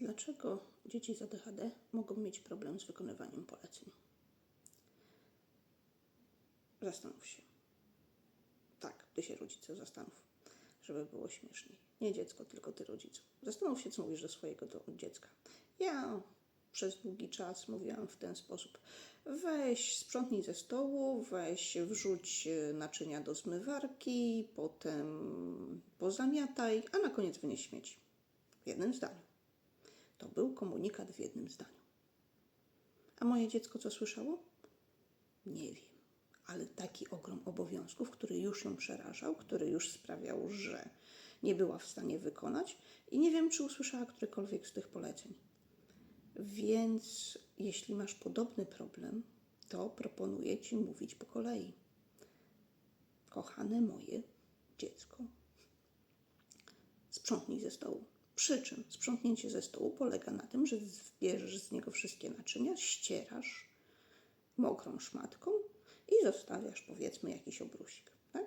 Dlaczego dzieci z ADHD mogą mieć problem z wykonywaniem poleceń? Zastanów się. Tak, ty się rodzice zastanów, żeby było śmieszniej. Nie dziecko, tylko ty rodzicu. Zastanów się, co mówisz do swojego do dziecka. Ja przez długi czas mówiłam w ten sposób. Weź, sprzątnij ze stołu, weź, wrzuć e, naczynia do zmywarki, potem pozamiataj, a na koniec wynieś śmieci. W jednym zdaniu. Był komunikat w jednym zdaniu. A moje dziecko co słyszało? Nie wiem, ale taki ogrom obowiązków, który już ją przerażał, który już sprawiał, że nie była w stanie wykonać i nie wiem, czy usłyszała którekolwiek z tych poleceń. Więc jeśli masz podobny problem, to proponuję ci mówić po kolei. Kochane moje dziecko, sprzątnij ze stołu. Przy czym sprzątnięcie ze stołu polega na tym, że zbierzesz z niego wszystkie naczynia, ścierasz mokrą szmatką i zostawiasz powiedzmy jakiś obrusik. Tak?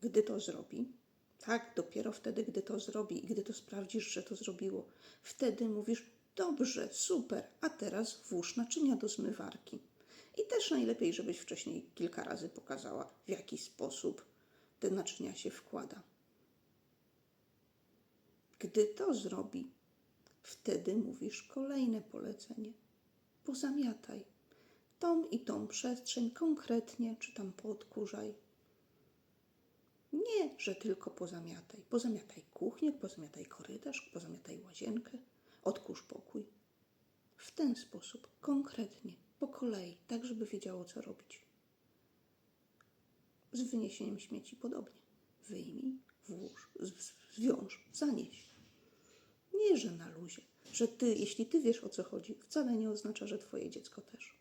Gdy to zrobi, tak, dopiero wtedy, gdy to zrobi i gdy to sprawdzisz, że to zrobiło, wtedy mówisz: Dobrze, super, a teraz włóż naczynia do zmywarki. I też najlepiej, żebyś wcześniej kilka razy pokazała, w jaki sposób te naczynia się wkłada. Gdy to zrobi, wtedy mówisz kolejne polecenie. Pozamiataj tą i tą przestrzeń konkretnie, czy tam poodkurzaj. Nie, że tylko pozamiataj. Pozamiataj kuchnię, pozamiataj korytarz, pozamiataj łazienkę, odkurz pokój. W ten sposób, konkretnie, po kolei, tak żeby wiedziało, co robić. Z wyniesieniem śmieci podobnie. Wyjmij, włóż, zwiąż, zanieś. Nie, że na luzie, że ty, jeśli ty wiesz o co chodzi, wcale nie oznacza, że twoje dziecko też.